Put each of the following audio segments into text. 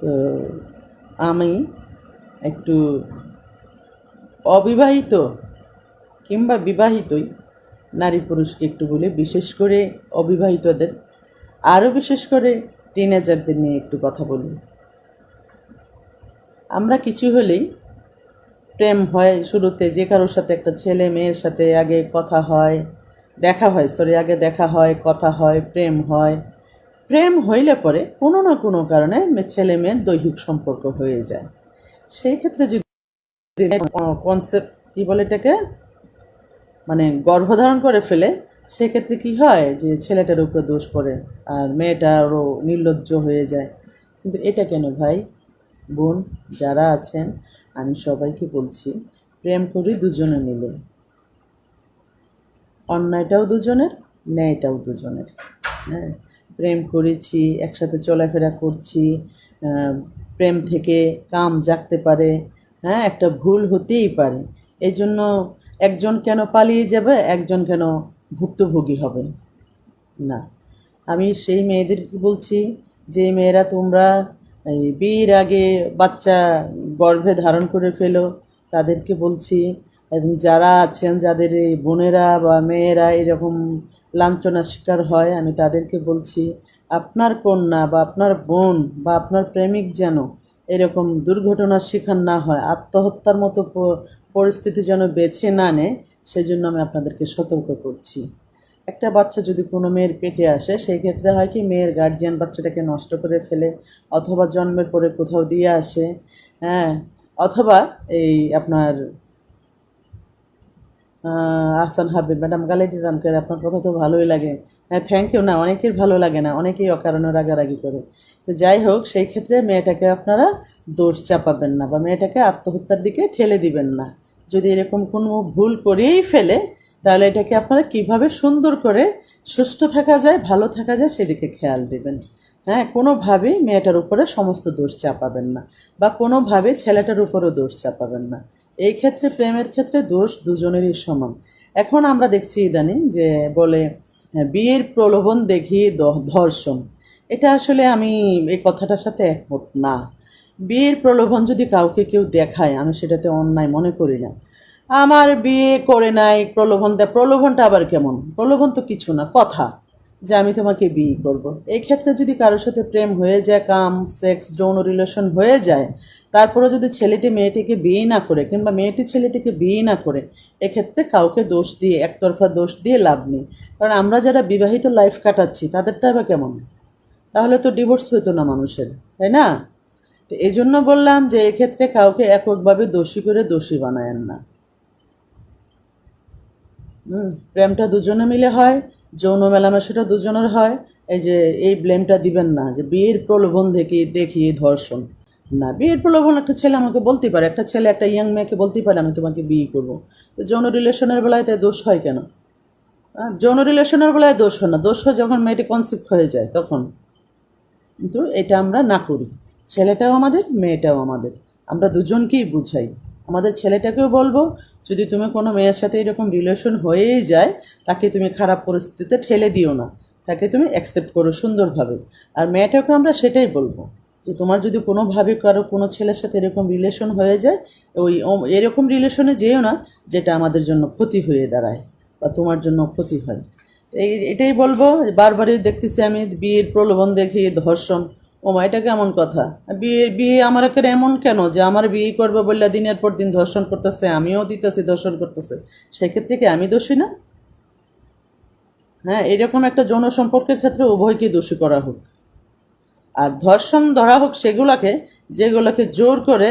তো আমি একটু অবিবাহিত কিংবা বিবাহিতই নারী পুরুষকে একটু বলি, বিশেষ করে অবিবাহিতদের। আরও বিশেষ করে টিনেজারদের নিয়ে একটু কথা বলি। আমরা কিছু হলেই প্রেম হয় শুরুতে, যে কারোর সাথে একটা ছেলে মেয়ের সাথে আগে কথা হয়, দেখা হয় সরি আগে দেখা হয়, কথা হয়, প্রেম হয়। প্রেম হইলে পরে কোনো না কোনো কারণে ছেলে মেয়ের দৈহিক সম্পর্ক হয়ে যায়। সেই ক্ষেত্রে যদি কনসেপ্ট কী বলে এটাকে? মানে গর্ভধারণ করে ফেলে সেক্ষেত্রে কি হয় যে ছেলেটার উপরে দোষ পড়ে আর মেয়েটা আরও নির্লজ্জ হয়ে যায়। কিন্তু এটা কেন ভাই? বোন, যারা আছেন, আমি সবাইকে বলছি, প্রেম করি দুজনে মিলে। অন্যায়টাও দুজনের ন্যায়টাও দুজনের হ্যাঁ? প্রেম করেছি, একসাথে চলাফেরা করছি প্রেম থেকে কাম জাগতে পারে হ্যাঁ? একটা ভুল হতেই পারে। এই জন্য একজন কেন পালিয়ে যাবে, একজন কেন ভুক্তভোগী হবে? না। আমি সেই মেয়েদেরকে বলছি, যে মেয়েরা তোমরা বিয়ের আগে বাচ্চা গর্ভে ধারণ করে ফেলো, তাদেরকে বলছি। এবং যারা আছেন, যাদের এই বোনেরা বা মেয়েরা এরকম লাঞ্ছনার শিকার হয়, আমি তাদেরকে বলছি, আপনার কন্যা বা আপনার বোন বা আপনার প্রেমিক যেন এরকম দুর্ঘটনার শিকার না হয়, আত্মহত্যার মতো পরিস্থিতি যেন বেছে না নেয়, সেজন্য আমি আপনাদেরকে সতর্ক করছি। একটা বাচ্চা যদি কোনো মেয়ের পেটে আসে, সেই ক্ষেত্রে হয় কি, মেয়ের গার্জিয়ান বাচ্চাটাকে নষ্ট করে ফেলে, অথবা জন্মের পরে কোথাও দিয়ে আসে হ্যাঁ অথবা এই আপনার আহসান হাবিব, ম্যাডাম গালি দিতাম করে, আপনার কথা তো ভালোই লাগে। হ্যাঁ থ্যাংক ইউ না, অনেকের ভালো লাগে না, অনেকেই অকারণে রাগারাগি করে। তো যাই হোক, সেই ক্ষেত্রে মেয়েটাকে আপনারা দোষ চাপাবেন না বা মেয়েটাকে আত্মহত্যার দিকে ঠেলে দিবেন না। যদি এরকম কোনো ভুল করেই ফেলে তাহলে এটাকে আপনারা কীভাবে সুন্দর করে সুস্থ থাকা যায় ভালো থাকা যায় সেদিকে খেয়াল দেবেন। হ্যাঁ কোনোভাবেই মেয়েটার উপরে সমস্ত দোষ চাপাবেন না বা কোনোভাবে ছেলেটার উপরেও দোষ চাপাবেন না। এই ক্ষেত্রে প্রেমের ক্ষেত্রে দোষ দুজনেরই সমান। এখন আমরা দেখছি ইদানিং যে বলে হ্যাঁ, বিয়ের প্রলোভন দেখিয়ে দ- ধর্ষণ। এটা আসলে আমি এই কথাটার সাথে একমত না। বিয়ের প্রলোভন যদি কাউকে কেউ দেখায়, আমি সেটাতে অন্যায় মনে করি না। আমার বিয়ে করে নাই, প্রলোভন দেয়, প্রলোভনটা আবার কেমন? প্রলোভন তো কিছু না, কথা যে আমি তোমাকে বিয়ে করব। এই ক্ষেত্রে যদি কারোর সাথে প্রেম হয়ে যায়, কাম, সেক্স, যৌন রিলেশন হয়ে যায় তারপরে যদি ছেলেটি মেয়েটিকে বিয়ে না করে কিংবা মেয়েটি ছেলেটিকে বিয়ে না করে, এক্ষেত্রে কাউকে দোষ দিয়ে, একতরফা দোষ দিয়ে লাভ নেই। কারণ আমরা যারা বিবাহিত লাইফ কাটাচ্ছি, তাদেরটা আবার কেমন? তাহলে তো ডিভোর্স হইতো না মানুষের, তাই না? তো এই জন্য বললাম যে এক্ষেত্রে কাউকে এককভাবে দোষী করে দোষী বানায়েন না। প্রেমটা দুজনে মিলে হয়, যৌন মেলামেশাটা দুজনের হয়। এই যে, এই ব্লেমটা দিবেন না, যে বিয়ের প্রলোভন থেকে দেখি ধর্ষণ। না, বিয়ের প্রলোভন একটা ছেলে আমাকে বলতে পারে, একটা ছেলে একটা ইয়াং মেয়েকে বলতেই পারে, আমি তোমাকে বিয়ে করব। তো যৌন রিলেশনের বেলায় তাই দোষ হয় কেন? যৌন রিলেশনের বেলায় দোষ হয় না, দোষ হয় যখন মেয়েটি কনসেপ্ট হয়ে যায়, তখন। কিন্তু এটা আমরা না করি। ছেলেটাও আমাদের, মেয়েটাও আমাদের। আমরা দুজনকেই বুঝাই। আমাদের ছেলেটাকেও বলব, যদি তুমি কোনো মেয়ের সাথে এরকম রিলেশন হয়েই যায়, তাকে তুমি খারাপ পরিস্থিতিতে ঠেলে দিও না। তাকে তুমি অ্যাকসেপ্ট করো সুন্দরভাবে। আর মেয়েটাকে আমরা সেটাই বলব যে, তোমার যদি কোনোভাবে কারও কোনো ছেলের সাথে এরকম রিলেশন হয়ে যায়, ওই এরকম রিলেশনে যেও না, যেটা আমাদের জন্য ক্ষতি হয়ে দাঁড়ায় বা তোমার জন্য ক্ষতি হয়। এই, এটাই বলব। বারবারই দেখতেছি আমি বিয়ের প্রলোভন দেখি, ধর্ষণ ও মা, এটা কেমন কথা? বিয়ে বিয়ে আমার একটা এমন কেন যে আমার বিয়ে করবে বললে দিনের পর দিন ধর্ষণ করতেছে, আমিও দিতেছি, ধর্ষণ করতেছে। সেক্ষেত্রে কি আমি দোষী না? হ্যাঁ এরকম একটা যৌন সম্পর্কের ক্ষেত্রে উভয়কে দোষী করা হোক। আর ধর্ষণ ধরা হোক সেগুলোকে, যেগুলোকে জোর করে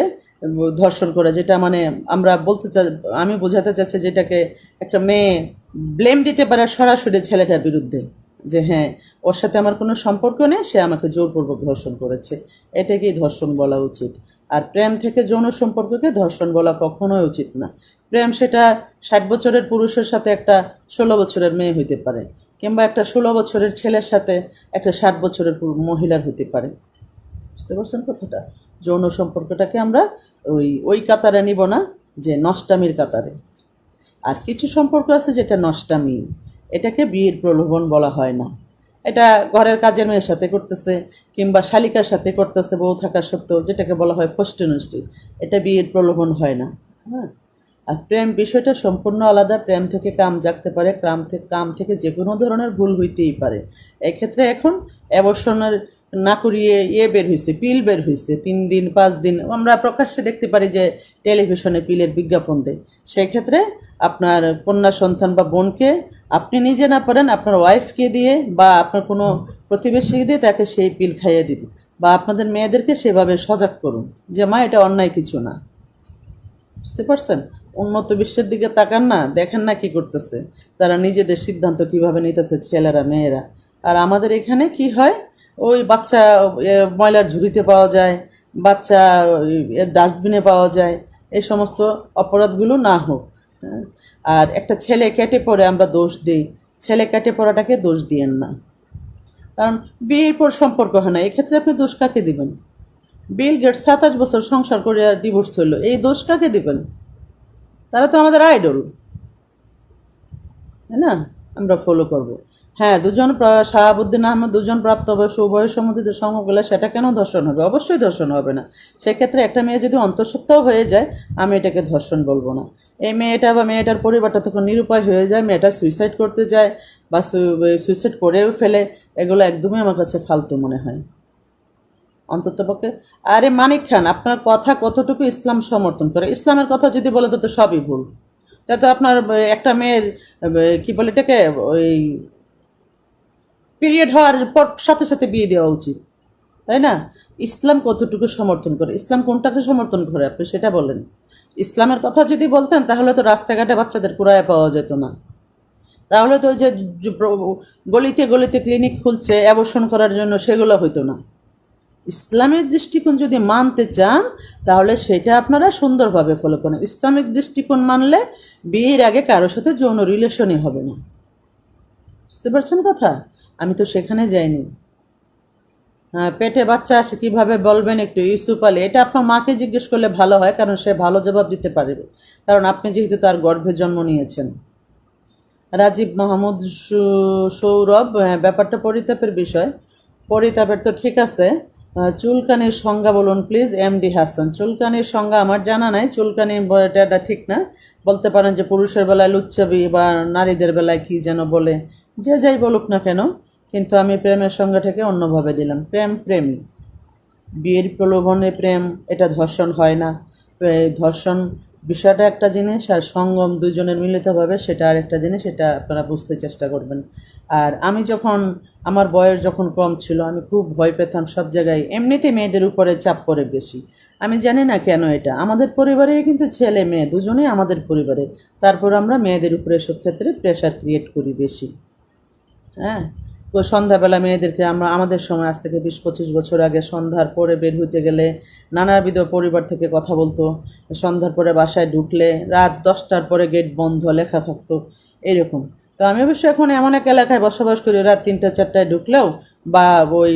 ধর্ষণ করে, যেটা মানে আমরা বলতে চা, আমি বোঝাতে চাচ্ছি যেটাকে একটা মেয়ে ব্লেম দিতে পারে সরাসরি ছেলেটার বিরুদ্ধে। যে হ্যাঁ ওর সাথে আমার কোনো সম্পর্ক নেই, সে আমাকে জোরপূর্বক ধর্ষণ করেছে। এটাকেই ধর্ষণ বলা উচিত। আর প্রেম থেকে যৌন সম্পর্ককে ধর্ষণ বলা কখনোই উচিত না। প্রেম সেটা ষাট বছরের পুরুষের সাথে একটা ষোলো বছরের মেয়ে হইতে পারে, কিংবা একটা ষোলো বছরের ছেলের সাথে একটা ষাট বছরের মহিলার হতে পারে। বুঝতে পারছেন কথাটা? যৌন সম্পর্কটাকে আমরা ওই ওই কাতারে নিব না যে নষ্টামির কাতারে। আর কিছু সম্পর্ক আছে যেটা নষ্টামি। এটাকে বিয়ের প্রলোভন বলা হয় না। এটা ঘরের কাজের মেয়ের সাথে করতেছে কিংবা শালিকার সাথে করতেছে, বউ থাকার সত্ত্বেও যেটাকে বলা হয় ফষ্টিনষ্টি। এটা বিয়ের প্রলোভন হয় না। হ্যাঁ? আর প্রেম বিষয়টা সম্পূর্ণ আলাদা। প্রেম থেকে কাম জাগতে পারে কাম থেকে কাম থেকে যে কোনো ধরনের ভুল হইতেই পারে। এক্ষেত্রে এখন অ্যাবর্ষণের না করিয়ে ইয়ে বের হয়েছে পিল বের হয়েছে তিন দিন, পাঁচ দিন। আমরা প্রকাশ্যে দেখতে পারি যে টেলিভিশনে পিলের বিজ্ঞাপন দেয়। সেই ক্ষেত্রে আপনার কন্যা সন্তান বা বোনকে আপনি নিজে না পারেন, আপনার ওয়াইফকে দিয়ে বা আপনার কোনো প্রতিবেশীকে দিয়ে তাকে সেই পিল খাইয়ে দিন বা আপনাদের মেয়েদেরকে সেভাবে সজাগ করুন যে, মা, এটা অন্যায় কিছু না। বুঝতে পারছেন? উন্নত বিশ্বের দিকে তাকান না, দেখেন না কি করতেছে। তারা নিজেদের সিদ্ধান্ত কীভাবে নিতেছে ছেলেরা, মেয়েরা। আর আমাদের এখানে কি হয়? ওই বাচ্চা ময়লার ঝুড়িতে পাওয়া যায়, বাচ্চা ডাস্টবিনে পাওয়া যায়, এই সমস্ত অপরাধগুলো না হোক। হ্যাঁ? আর একটা ছেলে কেটে পড়ে আমরা দোষ দিই। ছেলে কেটে পড়াটাকে দোষ দিয়েন না। কারণ বিয়ের পর সম্পর্ক হয় না। এক্ষেত্রে আপনি দোষ কাকে দিবেন? বিল গেটস সাতাশ বছর সংসার করে ডিভোর্স হইল এই দোষ কাকে দিবেন? তারা তো আমাদের আইডল তাই না? আমরা ফলো করব। হ্যাঁ দুজন শাহাবুদ্দিন আহমেদ দুজন প্রাপ্ত প্রাপ্তবয়স্ক উভয় সম্মতিতে সমগুলো সেটা কেন ধর্ষণ হবে? অবশ্যই ধর্ষণ হবে না। সেক্ষেত্রে একটা মেয়ে যদি অন্তঃসত্ত্বাও হয়ে যায়, আমি এটাকে ধর্ষণ বলব না। এই মেয়েটা বা মেয়েটার পরিবারটা তখন নিরুপায় হয়ে যায়, মেয়েটা সুইসাইড করতে যায় বা সুইসাইড করেও ফেলে, এগুলো একদমই আমার কাছে ফালতু মনে হয়। অন্ততপক্ষে আরে মানিক খান, আপনার কথা কতটুকু ইসলাম সমর্থন করে? ইসলামের কথা যদি বলে তো সবই ভুল। তা তো আপনার একটা মেয়ের কি বলে এটাকে, ওই পিরিয়ড হওয়ার পর সাথে সাথে বিয়ে দেওয়া উচিত, তাই না? ইসলাম কতটুকু সমর্থন করে? ইসলাম কোনটাকে সমর্থন করে আপনি সেটা বলেন। ইসলামের কথা যদি বলতেন, তাহলে তো রাস্তাঘাটে বাচ্চাদের কুড়ায় পাওয়া যেত না। তাহলে তো যে গলিতে গলিতে ক্লিনিক খুলছে অ্যাবর্ষণ করার জন্য সেগুলো হইতো না। ইসলামের দৃষ্টিকোণ যদি মানতে চান তাহলে সেটা আপনারা সুন্দরভাবে ফলো করেন। ইসলামিক দৃষ্টিকোণ মানলে বিয়ের আগে কারোর সাথে যৌন রিলেশনই হবে না। বুঝতে পারছেন কথা? আমি তো সেখানে যাইনি। হ্যাঁ পেটে বাচ্চা আসে কীভাবে বলবেন একটু? ইউসুফ আলী এটা আপনার মাকে জিজ্ঞেস করলে ভালো হয় কারণ সে ভালো জবাব দিতে পারবে। কারণ আপনি যেহেতু তার গর্ভে জন্ম নিয়েছেন। রাজীব মাহমুদ সৌরভ হ্যাঁ, ব্যাপারটা পরিতাপের বিষয়। পরিতাপের তো ঠিক আছে চুলকানির সংজ্ঞা বলুন প্লিজ এম ডি হাসান চুলকানির সংজ্ঞা আমার জানা নাই, চুলকানি এটা ঠিক না। বলতে পারেন যে পুরুষের বেলায় লুচ্ছবি বা নারীদের বেলায় কি যেন বলে। যে যাই বলুক না কেন, কিন্তু আমি প্রেমের সংজ্ঞাটাকে অন্যভাবে দিলাম। প্রেম, প্রেমী। বিয়ের প্রলোভনে প্রেম, এটা ধর্ষণ হয় না। ধর্ষণ বিষয়টা একটা জিনিস আর সঙ্গম দুজনের মিলিতভাবে সেটা আর একটা জিনিস, এটা আপনারা বুঝতে চেষ্টা করবেন। আর আমি যখন, আমার বয়স যখন কম ছিল, আমি খুব ভয় পেতাম সব জায়গায়। এমনিতে মেয়েদের উপরে চাপ পড়ে বেশি। আমি জানি না কেন এটা। আমাদের পরিবারে কিন্তু ছেলে মেয়ে, দুজনেই আমাদের পরিবারে। তারপর আমরা মেয়েদের উপরে এসব ক্ষেত্রে প্রেশার ক্রিয়েট করি বেশি। হ্যাঁ? সন্ধ্যাবেলা মেয়েদেরকে আমরা, আমাদের সময় আজ থেকে বিশ পঁচিশ বছর আগে সন্ধ্যার পরে বের হইতে গেলে নানাবিধ পরিবার থেকে কথা বলতো। সন্ধ্যার পরে বাসায় ঢুকলে রাত দশটার পরে গেট বন্ধ, লেখা থাকতো। এরকম। তো আমি অবশ্য এখন এমন এক এলাকায় বসবাস করি, রাত তিনটা, চারটায় ঢুকলেও বা ওই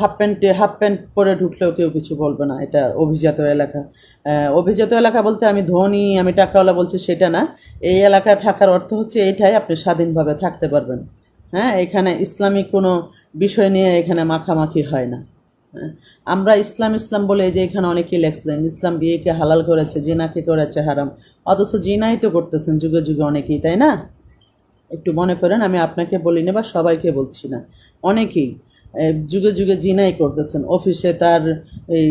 হাফ প্যান্টে, হাফ প্যান্ট পরে ঢুকলেও কেউ কিছু বলবে না। এটা অভিজাত এলাকা। অভিজাত এলাকা বলতে আমি ধনী, আমি টাকাওয়ালা বলছি সেটা না। এই এলাকায় থাকার অর্থ হচ্ছে এটাই, আপনি স্বাধীনভাবে থাকতে পারবেন। হ্যাঁ এখানে ইসলামিক কোনো বিষয় নিয়ে এখানে মাখামাখি হয় না। হ্যাঁ, আমরা ইসলাম ইসলাম বলে যে এখানে অনেকেই লেখছিলেন ইসলাম বিয়েকে হালাল করেছে জিনাকে করেছে হারাম। অথচ জিনাই তো করতেছেন যুগে যুগে অনেকেই তাই না? একটু মনে করেন আমি আপনাকে বলি না বা সবাইকে বলছি না। অনেকেই যুগে যুগে জিনাই করতেছেন। অফিসে তার এই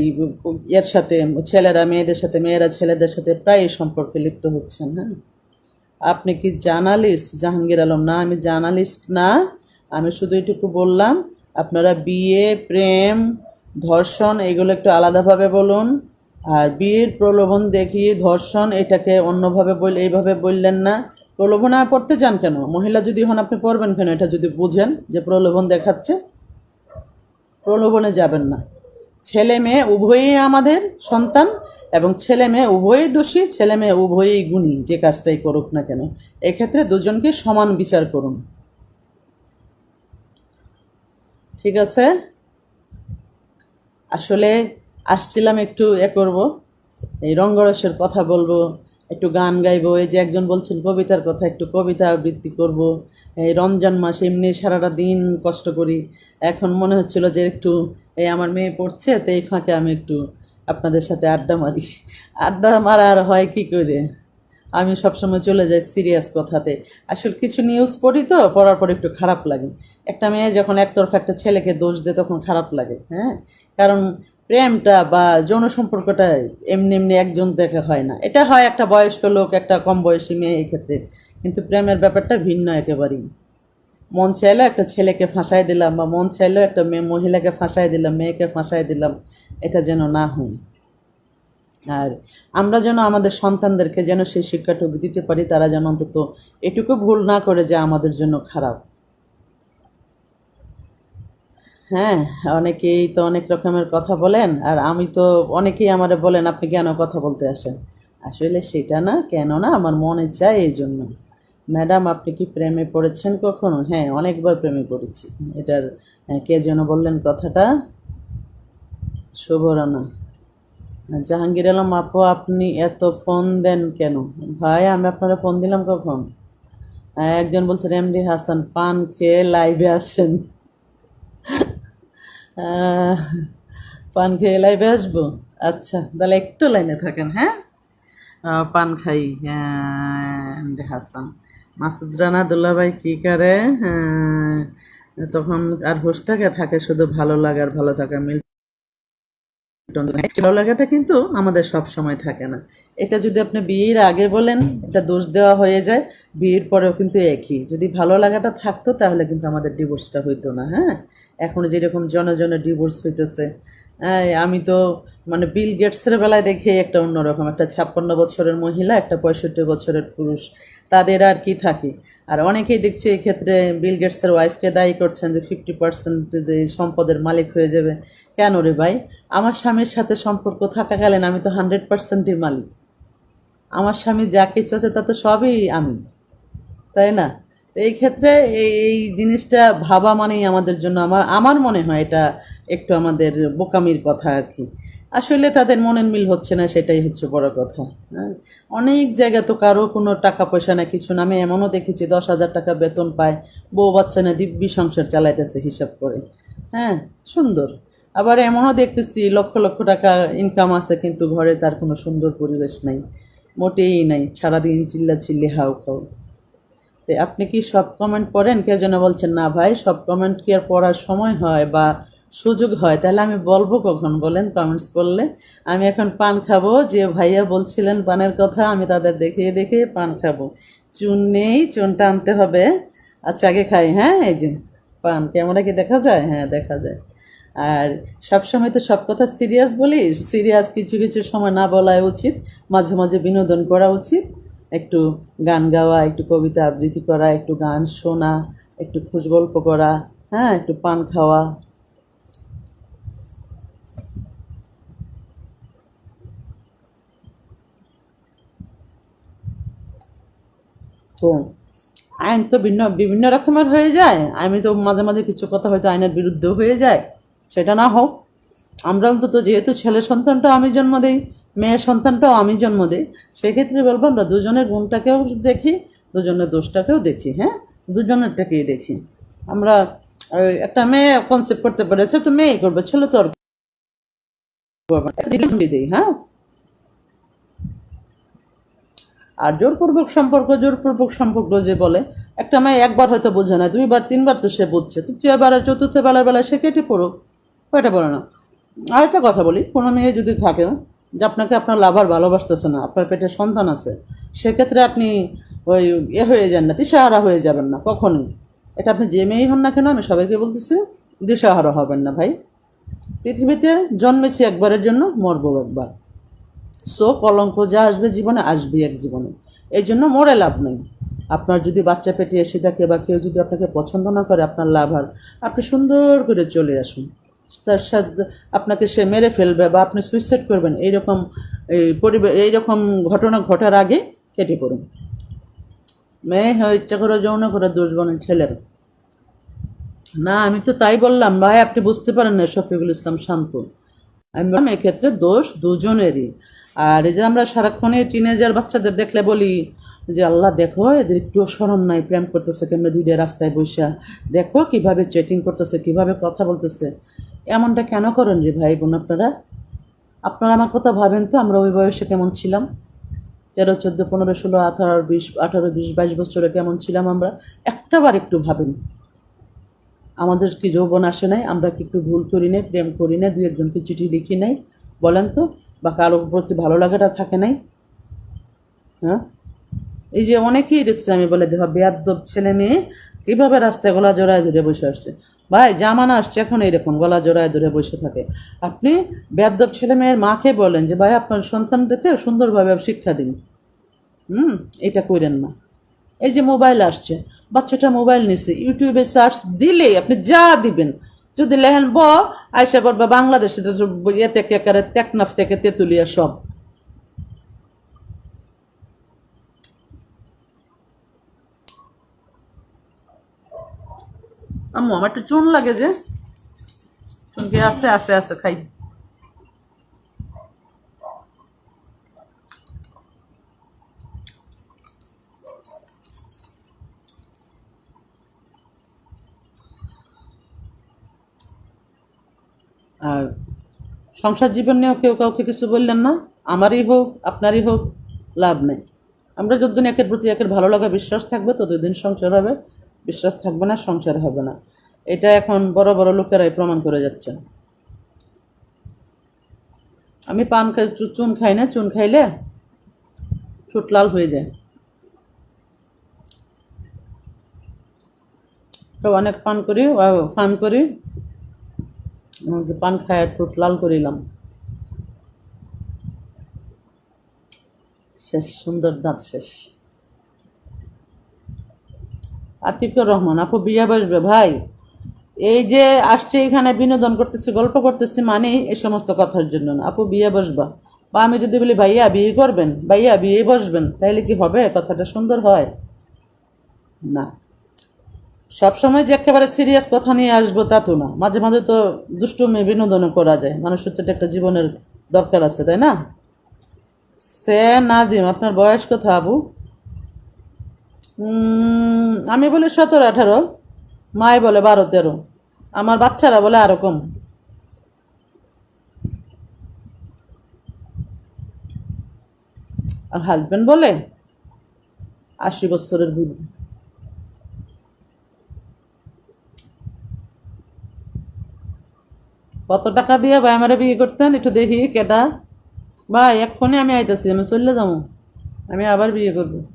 এর সাথে ছেলেরা মেয়েদের সাথে মেয়েরা ছেলেদের সাথে প্রায় সম্পর্কে লিপ্ত হচ্ছেন হ্যাঁ। আপনি কি জার্নালিস্ট? জাহাঙ্গীর আলম, না, আমি জার্নালিস্ট না। আমি শুধু এটুকু বললাম, আপনারা বিয়ে, প্রেম, ধর্ষণ, এগুলো একটু আলাদাভাবে বলুন। আর বিয়ের প্রলোভন দেখিয়ে ধর্ষণ, এটাকে অন্যভাবে বল, এইভাবে বললেন না। প্রলোভনে পড়তে চান কেন? মহিলা যদি হন, আপনি পড়বেন কেন? এটা যদি বুঝেন যে প্রলোভন দেখাচ্ছে, প্রলোভনে যাবেন না। ছেলে মেয়ে উভয়ই আমাদের সন্তান এবং ছেলে মেয়ে উভয়ই দোষী, ছেলে মেয়ে উভয়ই গুণী, যে কাজটাই করুক না কেন। এক্ষেত্রে দুজনকে সমান বিচার করুন। ঠিক আছে? আসলে আসছিলাম একটু এ করব, এই রঙ্গরসের কথা বলব। একটু গান গাইবো, এই যে একজন বলছেন কবিতার কথা, একটু কবিতা আবৃত্তি করব। এই রমজান মাস এমনি সারাটা দিন কষ্ট করি। এখন মনে হচ্ছিল যে একটু এই আমার মেয়ে পড়ছে, তো এই ফাঁকে আমি একটু আপনাদের সাথে আড্ডা মারি। আড্ডা মারা আর হয় কি করে? আমি সবসময় চলে যাই সিরিয়াস কথাতে। আসলে কিছু নিউজ পড়ি তো, পড়ার পর একটু খারাপ লাগে। একটা মেয়ে যখন একতরফা একটা ছেলেকে দোষ দেয়, তখন খারাপ লাগে হ্যাঁ? কারণ প্রেমটা বা যৌন সম্পর্কটা এমনি এমনি একজন দেখে হয় না। এটা হয় একটা বয়স্ক লোক, একটা কম বয়সী মেয়ে এই ক্ষেত্রে। কিন্তু প্রেমের ব্যাপারটা ভিন্ন একেবারেই। মন চাইলো একটা ছেলেকে ফাঁসাই দিলাম বা মন চাইলো একটা মেয়ে, মহিলাকে ফাঁসাই দিলাম, মেয়েকে ফাঁসাই দিলাম, এটা যেন না হয়। আর আমরা যেন আমাদের সন্তানদেরকে যেন সেই শিক্ষাটুকু দিতে পারি, তারা যেন অন্তত এটুকু ভুল না করে যে আমাদের জন্য খারাপ। হ্যাঁ অনেকেই তো অনেক রকমের কথা বলেন আর আমি তো অনেকেই আমারে বলেন আপনি কেন কথা বলতে আসেন? আসলে সেটা না কেন না আমার মনে চায় এই জন্য। ম্যাডাম আপনি কি প্রেমে পড়েছেন কখনো? হ্যাঁ অনেকবার প্রেমে পড়েছি। এটার আহ, কে যেন বললেন কথাটা? শুভরানা। জাহাঙ্গীর আলম আপু আপনি এত ফোন দেন কেন? ভাই আমি আপনারা ফোন দিলাম কখন? একজন বলছেন এমডি হাসান পান খেয়ে লাইভে আসেন। পান খেয়ে লাইভে আসব? আচ্ছা তাহলে একটু লাইনে থাকেন হ্যাঁ? পান খাই হ্যাঁ, এমডি হাসান। মাসুদ রানা দুল্লাভাই কী করে? হ্যাঁ, তখন আর হোস থাকে থাকে শুধু ভালো লাগার ভালো থাকা মিল ভালো লাগাটা কিন্তু আমাদের সব সময় থাকে না। এটা যদি আপনি বিয়ের আগে বলেন, এটা দোষ দেওয়া হয়ে যায়। বিয়ের পরেও কিন্তু একই। যদি ভালো লাগাটা থাকতো, তাহলে কিন্তু আমাদের ডিভোর্সটা হইতো না হ্যাঁ? এখন যেরকম জন জন ডিভোর্স হইতেছে আমি তো মানে বিল গেটসের বেলায় দেখি একটা অন্যরকম, একটা ছাপ্পান্ন বছরের মহিলা, একটা পঁয়ষট্টি বছরের পুরুষ। তাদের আর কি থাকে? আর অনেকেই দেখছি এই ক্ষেত্রে বিল গেটসের ওয়াইফকে দায়ী করছেন যে ফিফটি পার্সেন্ট সম্পদের মালিক হয়ে যাবে। কেন রে ভাই? আমার স্বামীর সাথে সম্পর্ক থাকাকালীন আমি তো হান্ড্রেড পার্সেন্টই মালিক। আমার স্বামী যা কিছু আছে তা তো সবই আমি। তাই না? তো এই ক্ষেত্রে এই জিনিসটা ভাবা মানেই আমাদের জন্য আমার আমার মনে হয় এটা একটু আমাদের বোকামির কথা আর কি। আসলে তাদের মনের মিল হচ্ছে না, সেটাই হচ্ছে বড় কথা। হ্যাঁ? অনেক জায়গা তো কারও কোনো টাকা পয়সা না কিছু না। আমি এমনও দেখেছি, দশ হাজার টাকা বেতন পায়, বউ বাচ্চা না দিব্যি সংসার চালাইতেছে হিসাব করে। হ্যাঁ সুন্দর। আবার এমনও দেখতেছি, লক্ষ লক্ষ টাকা ইনকাম আছে, কিন্তু ঘরে তার কোনো সুন্দর পরিবেশ নাই। মোটেই নাই, সারাদিন চিল্লা চিল্লি হাউ খাও তো আপনি কি সব কমেন্ট পড়েন? কে যেন বলছেন, না ভাই, সব কমেন্ট কি আর পড়ার সময় হয় বা সুযোগ হয়? তাহলে আমি বলব কখন? বলেন কমেন্টস করলে আমি এখন পান খাব। যে ভাইয়া বলছিলেন পানের কথা, আমি তাদের দেখিয়ে দেখিয়ে পান খাব। চুন নেই, চুনটা আনতে হবে। আচ্ছা আগে খাই হ্যাঁ? এই যে পান, ক্যামেরা কি দেখা যায়? হ্যাঁ দেখা যায়। আর সবসময় তো সব কথা সিরিয়াস বলি। সিরিয়াস কিছু কিছু সময় না বলাই উচিত। মাঝে মাঝে বিনোদন করা উচিত। একটু গান গাওয়া, একটু কবিতা আবৃত্তি করা, একটু গান শোনা, একটু খুশ গল্প করা হ্যাঁ একটু পান খাওয়া। তো আইন তো ভিন্ন, বিভিন্ন রকমের হয়ে যায়। আমি তো মাঝে মাঝে কিছু কথা হয়তো আইনের বিরুদ্ধেও হয়ে যায়, সেটা না হোক। আমরা অন্তত যেহেতু ছেলে সন্তানটাও আমি জন্ম দিই মেয়ের সন্তানটাও আমি জন্ম দিই, সেক্ষেত্রে বলব আমরা দুজনের গুণটাকেও দেখি, দুজনের দোষটাকেও দেখি হ্যাঁ? দুজনেরটাকেই দেখি। আমরা একটা মেয়ে কনসেপ্ট করতে পেরেছে, তো মেয়েই করবে, ছেলে তো আর দিই হ্যাঁ? আর জোরপূর্বক সম্পর্ক জোরপূর্বক সম্পর্ক যে বলে, একটা মেয়ে একবার হয়তো বোঝে না, দুইবার, তিনবার তো সে বুঝছে তৃতীয় বেলা চতুর্থ বেলায় বেলায় সে কেটে পড়ুক, ওইটা বলে না। আরেকটা কথা বলি, কোনো মেয়ে যদি থাকে যে আপনাকে আপনার লাভার ভালোবাসতেছে না, আপনার পেটে সন্তান আছে, সেক্ষেত্রে আপনি ওই এ হয়ে যান না দিশাহারা হয়ে যাবেন না, কখনোই। এটা আপনি যে মেয়েই হন না কেন, আমি সবাইকে বলতেছি, দিশাহারা হবেন না ভাই। পৃথিবীতে জন্মেছি একবারের জন্য, মরবো একবার। সো কলঙ্ক যা আসবে জীবনে আসবে এক জীবনে। এই জন্য মরে লাভ নেই। আপনার যদি বাচ্চা পেটে এসে থাকে বা কেউ যদি আপনাকে পছন্দ না করে, আপনার লাভার, আপনি সুন্দর করে চলে আসুন। তার সাথে আপনাকে সে মেরে ফেলবে বা আপনি সুইসাইড করবেন, এইরকম, এই পরিবেশ এইরকম ঘটনা ঘটার আগে কেটে পড়ুন। মেয়ে হয়ে ইচ্ছা করে যৌন করে দোষ বনেন ছেলের। না, আমি তো তাই বললাম, ভাই, আপনি বুঝতে পারেন না, শফিকুল ইসলাম শান্ত। আমি বললাম, এক্ষেত্রে দোষ দুজনেরই। আর এই যে আমরা সারাক্ষণে টিনেজার বাচ্চাদের দেখলে বলি যে, আল্লাহ, দেখো, এদের একটু সরম নাই, প্রেম করতেছে কেমন দুইটা রাস্তায় বসা। দেখো কীভাবে চেটিং করতেছে, কীভাবে কথা বলতেছে। এমনটা কেন করেন রে ভাই বোন আপনারা? আপনারা আমার কথা ভাবেন তো, আমরা ওই বয়সে কেমন ছিলাম? তেরো, চোদ্দ, পনেরো, ষোলো, আঠারো, বিশ আঠারো, বিশ, বাইশ বছরে কেমন ছিলাম আমরা? একটাবার একটু ভাবেন। আমাদের কি যৌবন আসে নাই? আমরা কি একটু ভুল করি নাই, প্রেম করি নাই দু একজনকে চিঠি লিখি নাই? বলেন তো, বা কারোর প্রতি ভালো লাগাটা থাকে নাই? হ্যাঁ? এই যে অনেকেই দেখছে আমি বলে দেখো বেয়াদ্দব ছেলে মেয়ে কীভাবে রাস্তায় গলা জোড়ায় ধরে বসে আসছে? ভাই, জামানা আসছে এখন এইরকম, গলা জোড়ায় ধরে বসে থাকে। আপনি বেয়াদ্দব ছেলে মেয়ের মাকে বলেন যে, ভাই, আপনার সন্তানটাকে সুন্দরভাবে শিক্ষা দিন। হুম, এটা করেন না। এই যে মোবাইল আসছে, বাচ্চাটা মোবাইল নিছে, ইউটিউবে সার্চ দিলেই আপনি যা দিবেন। যদি লেহেন ব আয়সা পড়বা বাংলাদেশে ইয়ে থেকে টেকনাফ থেকে তেঁতুলিয়া সব। আম্মু, আমার একটু চুন লাগে যে। চুন কি আছে আছে আছে, খাই। আর সংসার জীবন নিয়েও কেউ কাউকে কিছু বললেন না। আমারই হোক, আপনারই হোক, লাভ নেই। আমরা যতদিন একের প্রতি একের ভালো লাগা, বিশ্বাস থাকবে, ততদিন সংসার হবে। বিশ্বাস থাকবে না, সংসার হবে না। এটা এখন বড় বড় লোকেরাই প্রমাণ করে যাচ্ছে। আমি পান খাই চুন খাই না, চুন খাইলে ঠোঁট লাল হয়ে যায়। তো অনেক পান করি পান করি, পান খায় ঠোঁট লাল করিলাম। শেষ, সুন্দর দাঁত শেষ। আতিকুর রহমান, আপু বিয়ে বসবে, ভাই। এই যে আসছে এখানে বিনোদন করতেছি, গল্প করতেছি মানে এই সমস্ত কথার জন্য না। আপু বিয়ে বসবা। বা আমি যদি বলি, ভাইয়া, বিয়ে করবেন? ভাইয়া, বিয়ে বসবেন। তাহলে কি হবে? কথাটা সুন্দর হয়? না। সবসময় যে একেবারে সিরিয়াস কথা নিয়ে আসব তা তো না। মাঝে মাঝে তো দুষ্টুমি বিনোদনও করা যায়। মানুষের তো একটা জীবনের দরকার আছে, তাই না? সে নাজিম, আপনার বয়স কথা আবু আমি বলি সতেরো, আঠারো। মায় বলে বারো, তেরো। আমার বাচ্চারা বলে আরও কম। আর হাজবেন্ড বলে আশি বছরের বুড়ি। কত টাকা দিয়ে ভাই আমারে বিয়ে করতেন? একটু দেখি কেটা ভাই, এক্ষুনি আমি আইতেছি, আমি চললে যাব। আমি আবার বিয়ে করব।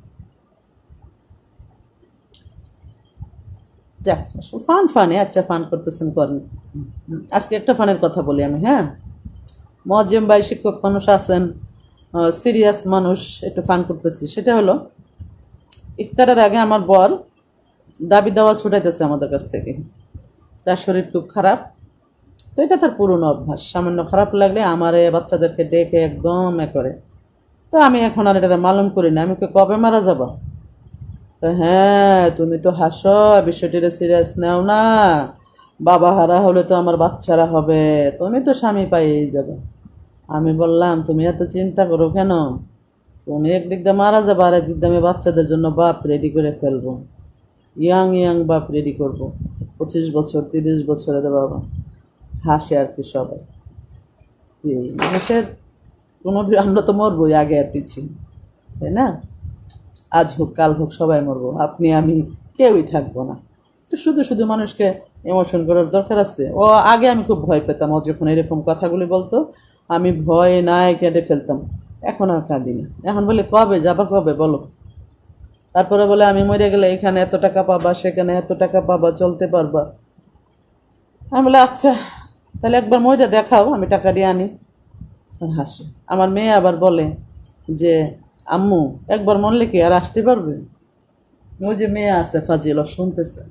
যাক, ফান ফানে আচ্ছা ফান করতেছেন করেন আজকে একটা ফানের কথা বলি আমি হ্যাঁ? মজেম ভাই শিক্ষক মানুষ আছেন সিরিয়াস মানুষ, একটু ফান করতেছি। সেটা হলো, ইফতারের আগে আমার বর দাবি দাওয়া ছুটাইতেছে আমাদের কাছ থেকে। তার শরীর খুব খারাপ। তো এটা তার পুরনো অভ্যাস। সামান্য খারাপ লাগলে আমারে, বাচ্চাদেরকে ডেকে একদম এ করে। তো আমি এখন আর এটা মালুম করি না। আমি কবে মারা যাব? হ্যাঁ তুমি তো হাসো বিষয়টিরে সিরিয়াস নাও না। বাবা হারা হলে তো আমার বাচ্চারা হবে, তুমি তো স্বামী পাইয়েই যাবে। আমি বললাম, তুমি এত চিন্তা করো কেন? তুমি একদিক দিয়ে মারা যাবে, আর একদিক দিয়ে আমি বাচ্চাদের জন্য বাপ রেডি করে ফেলব। ইয়াং ইয়াং বাপ রেডি করব। পঁচিশ বছর, তিরিশ বছরের বাবা। হাসে আর কি সবাই। মানুষের কোনো, আমরা তো মরবই আগে আর পিছিয়ে তাই না? আজ হোক, কাল হোক, সবাই মরবো। আপনি, আমি কেউই থাকব না। তো শুধু শুধু মানুষকে ইমোশন করার দরকার আছে। ও, আগে আমি খুব ভয় পেতাম, ও যখন এরকম কথাগুলি বলতো, আমি ভয়ে নাই কেঁদে ফেলতাম। এখন আর কাঁদি না। এখন বলে, কবে যাবা, কবে? বলো। তারপরে বলে, আমি মরে গেলে এখানে এত টাকা পাবা, সেখানে এত টাকা পাবা, চলতে পারবা। আমি বলে আচ্ছা তাহলে একবার মইটা দেখাও, আমি টাকা দিয়ে আনি। আর হাসে। আমার মেয়ে আবার বলে যে আম্মু, একবার মরলে কি আর আসতে পারবে? ওই যে মেয়ে আছে ফাজিল শুনতেছে।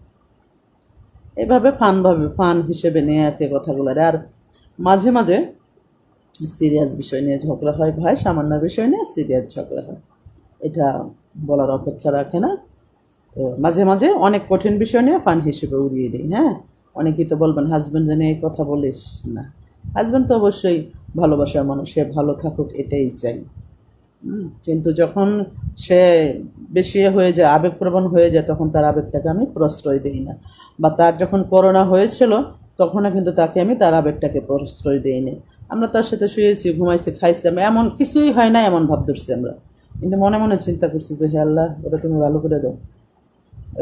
এভাবে ফান ভাবে, ফান হিসেবে নিয়ে কি কথাগুলো। আর মাঝে মাঝে সিরিয়াস বিষয় নিয়ে ঝগড়া হয় ভাই, সামান্য বিষয় নিয়ে সিরিয়াস ঝগড়া হয়। এটা বলার অপেক্ষা রাখে না। তো মাঝে মাঝে অনেক কঠিন বিষয় নিয়ে ফান হিসেবে উড়িয়ে দিই হ্যাঁ? অনেকেই তো বলবেন হাজব্যান্ড নিয়ে কথা বলিস না। হাজব্যান্ড তো অবশ্যই ভালোবাসার মানুষ, সে ভালো থাকুক, এটাই চাই। কিন্তু যখন সে বেশি হয়ে যায়, আবেগপ্রবণ হয়ে যায়, তখন তার আবেগটাকে আমি প্রশ্রয় দিই না। বা তার যখন করোনা হয়েছিল, তখনও কিন্তু তাকে আমি তার আবেগটাকে প্রশ্রয় দিইনি আমরা তার সাথে শুয়েছি, ঘুমাইছি, খাইছি, আমরা এমন কিছুই হয় না, এমন ভাব ধরছি আমরা। কিন্তু মনে মনে চিন্তা করছি যে, হে আল্লাহ, ওটা তুমি ভালো করে দাও।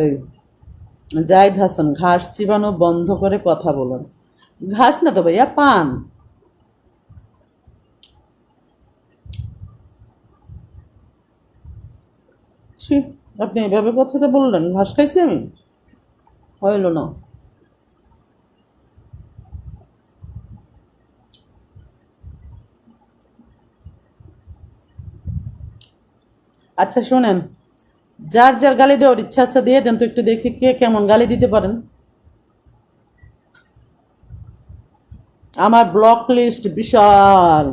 এই জাহিদ হাসান, ঘাস চিবানো বন্ধ করে কথা বলুন। ঘাস না তো ভাইয়া, পান। ছি আপনি এভাবে কথাটা বললেন, ঘাস খাইছি আমি? হইল না। আচ্ছা শোনেন, যার যার গালি দেওয়ার ইচ্ছা আছে, দিয়ে দেন তো একটু দেখি কে কেমন গালি দিতে পারেন। আমার ব্লক লিস্ট বিশাল।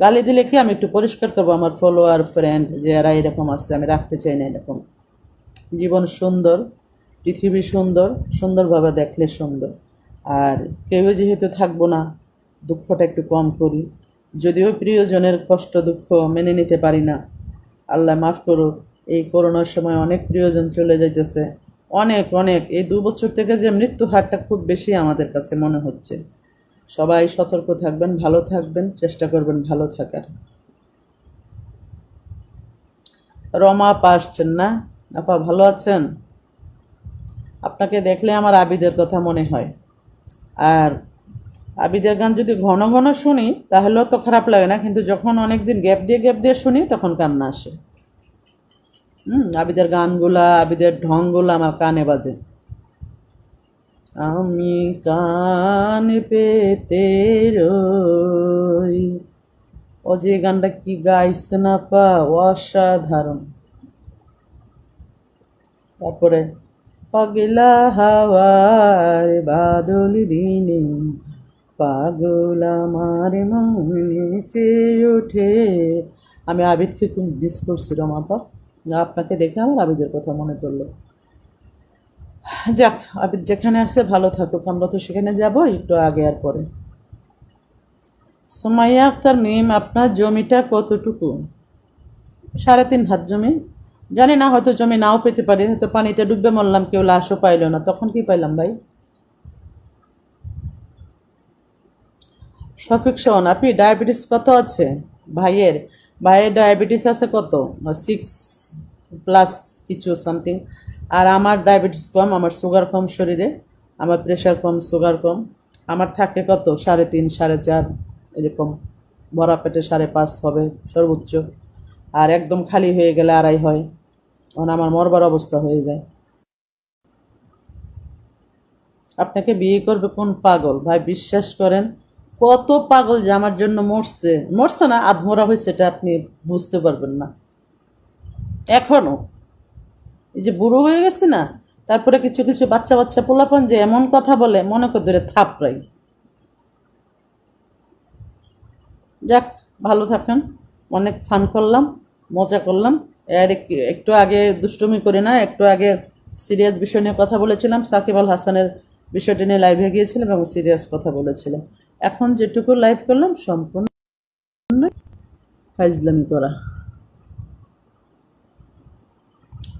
গালি দিলে কি আমি একটু পরিষ্কার করব? আমার ফলোয়ার ফ্রেন্ড যারা এরকম আছে, আমি রাখতে চাই না এরকম। জীবন সুন্দর, পৃথিবী সুন্দর, সুন্দরভাবে দেখলে সুন্দর। আর কেউ যেহেতু থাকব না, দুঃখটা একটু কম করি। যদিও প্রিয়জনের কষ্ট, দুঃখ মেনে নিতে পারি না। আল্লাহ মাফ করুক, এই করোনার সময় অনেক প্রিয়জন চলে যাইতেছে। অনেক অনেক। এই দু বছর থেকে যে মৃত্যু হারটা খুব বেশি আমাদের কাছে মনে হচ্ছে। সবাই সতর্ক থাকবেন, ভালো থাকবেন, চেষ্টা করবেন ভালো থাকার। রমা, আপা আসছেন না? আপা, ভালো আছেন? আপনাকে দেখলে আমার আবিদের কথা মনে হয়। আর আবিদের গান যদি ঘন ঘন শুনি, তাহলেও তো খারাপ লাগে না, কিন্তু যখন অনেক দিন গ্যাপ দিয়ে গ্যাপ দিয়ে শুনি, তখন কান্না আসে। হুম, আবিদের গানগুলা, আবিদের ঢংগুলা আমার কানে বাজে। আমি কান পেতে ও যে গানটা কি গাইছে না পা, অসাধারণ। তারপরে, পাগলা হাওয়ার বাদল দিনে পাগল আমার মনে চেয়ে ওঠে। আমি আবিদকে খুব মিস করছি রমাপা। আপনাকে দেখে আমার আবিদের কথা মনে পড়ল। যাক আবিদ যেখানে আছে ভালো থাকুক, আমরা তো সেখানে যাব একটু আগে আর পরে। সোমাইয়া, আক্তার, মিম, আপনার জমিটা কতটুকু? সাড়ে তিন হাত জমি। জানি না, হয়তো জমি নাও পেতে পারি, হয়তো পানিতে ডুববে মরলাম, কেউ লাশও পাইলো না। তখন কি পাইলাম ভাই? শফিক সোহন আপনি ডায়াবেটিস কত আছে? ভাইয়ের? ভাইয়ের ডায়াবেটিস আছে কত? সিক্স প্লাস কিছু সামথিং। আর আমার ডায়াবেটিস কম, আমার সুগার কম শরীরে, আমার প্রেশার কম সুগার কম। আমার থাকে কত? সাড়ে তিন, সাড়ে চার, এরকম। ভরা পেটে সাড়ে পাঁচ হবে, সর্বোচ্চ। আর একদম খালি হয়ে গেলে আড়াই হয়। তখন আমার মরবার অবস্থা হয়ে যায়। আপনাকে বিয়ে করবে কোন পাগল? ভাই, বিশ্বাস করেন, কত পাগল যে আমার জন্য মরছে। মরছে না, আধমরা হয়েছে, এটা আপনি বুঝতে পারবেন না। এখনও। এই যে বুড়ো হয়ে গেছে না, তারপরে কিছু কিছু বাচ্চা বাচ্চা পোলাপন যে এমন কথা বলে, মনে করে ধরে থাপড়াই। যাক, ভালো থাকেন, অনেক ফান করলাম, মজা করলাম। এক- একটু আগে দুষ্টুমি করি না, একটু আগে সিরিয়াস বিষয় নিয়ে কথা বলেছিলাম, সাকিব আল হাসানের বিষয়টি নিয়ে লাইভে গিয়েছিলাম এবং সিরিয়াস কথা বলেছিলাম। এখন যেটুকু লাইভ করলাম, সম্পূর্ণ ফাইজলামি করা।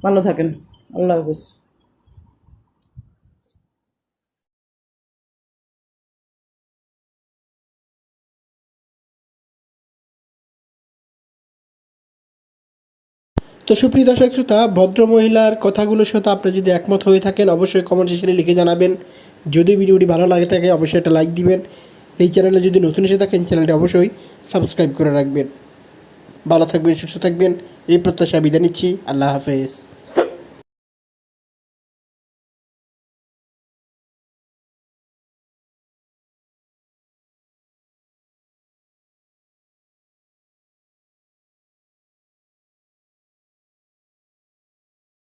ভালো থাকেন। আল্লাহ হাফিজ। তো সুপ্রিয় দর্শক শ্রোতা, ভদ্র মহিলার কথাগুলোর সাথে আপনি যদি একমত হয়ে থাকেন, অবশ্যই কমেন্ট সেকশনে লিখে জানাবেন। যদি ভিডিওটি ভালো লাগে থাকে, অবশ্যই একটা লাইক দিবেন। এই চ্যানেলে যদি নতুন এসে থাকেন চ্যানেলটি অবশ্যই সাবস্ক্রাইব করে রাখবেন। ভালো থাকবেন সুস্থ থাকবেন। এই প্রত্যাশা বিদায় নিচ্ছি। আল্লাহ হাফেজ।